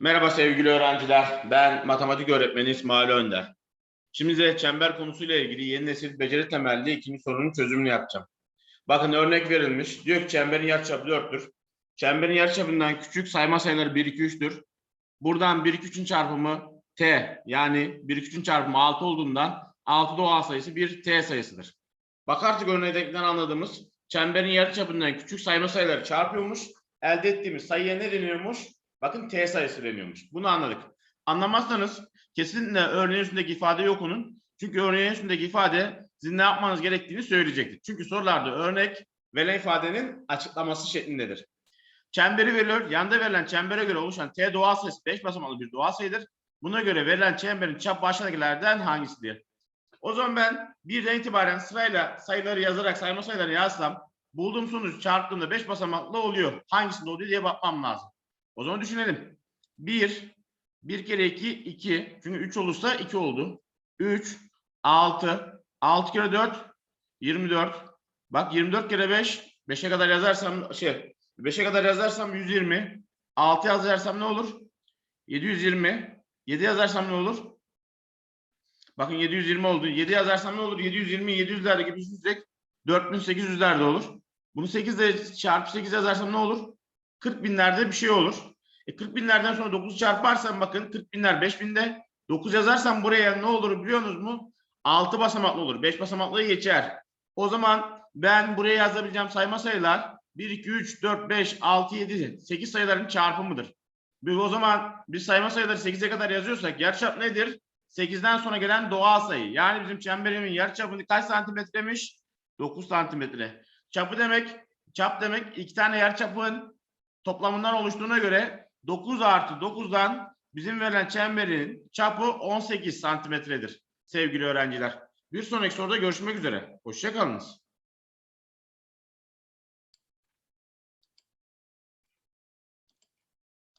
Merhaba sevgili öğrenciler. Ben matematik öğretmeni İsmail Önder. Şimdi size çember konusuyla ilgili yeni nesil beceri temelli ikinci sorunun çözümünü yapacağım. Bakın örnek verilmiş. Diyor ki çemberin yarıçapı 4'tür. Çemberin yarıçapından küçük sayma sayıları 1, 2, 3'tür. Buradan 1, 2, 3'ün çarpımı t yani 1, 2, 3'ün çarpımı 6 olduğundan 6 doğal sayısı bir t sayısıdır. Bak artık örnekten anladığımız çemberin yarıçapından küçük sayma sayıları çarpıyormuş. Elde ettiğimiz sayıya ne deniyormuş? Bakın t sayısı deniyormuş. Bunu anladık. Anlamazsanız kesinlikle örneğin üstündeki ifadeyi okunun. Çünkü örneğin üstündeki ifade sizin ne yapmanız gerektiğini söyleyecektir. Çünkü sorularda örnek verilen ifadenin açıklaması şeklindedir. Çemberi veriliyor. Yanda verilen çembere göre oluşan t doğal sayısı 5 basamaklı bir doğal sayıdır. Buna göre verilen çemberin çap aşağıdakilerden hangisidir? O zaman ben birden itibaren sırayla sayıları yazarak sayma sayılarını yazsam bulduğum sonuç çarptığımda 5 basamaklı oluyor. Hangisinde oluyor diye bakmam lazım. O zaman düşünelim. 1, 1 kere 2, 2. Çünkü 3 olursa 2 oldu. 3, 6, 6 kere 4, 24. Bak 24 kere 5, 5'e kadar yazarsam şey, 5'e kadar yazarsam 120. 6 yazarsam ne olur? 720. 7 yazarsam ne olur? Bakın 720 oldu. 7 yazarsam ne olur? 720, 700'lerde gibi düşünecek. 4800'lerde olur. Bunu 8 ile çarpı 8 yazarsam ne olur? 40 binlerde bir şey olur. E 40 binlerden sonra 9 çarparsam bakın 40 binler 5 binde. 9 yazarsam buraya ne olur biliyor musunuz mu? 6 basamaklı olur. 5 basamaklı geçer. O zaman ben buraya yazabileceğim sayma sayılar 1, 2, 3, 4, 5, 6, 7, 8 sayıların çarpımıdır. Biz o zaman biz sayma sayıları 8'e kadar yazıyorsak yarıçap nedir? 8'den sonra gelen doğal sayı. Yani bizim çemberimin yarıçapı kaç santimetremiş? 9 santimetre. Çapı demek, çap demek iki tane yarıçapın toplamından oluştuğuna göre 9 artı 9'dan bizim verilen çemberin çapı 18 santimetredir sevgili öğrenciler. Bir sonraki soruda görüşmek üzere. Hoşçakalınız.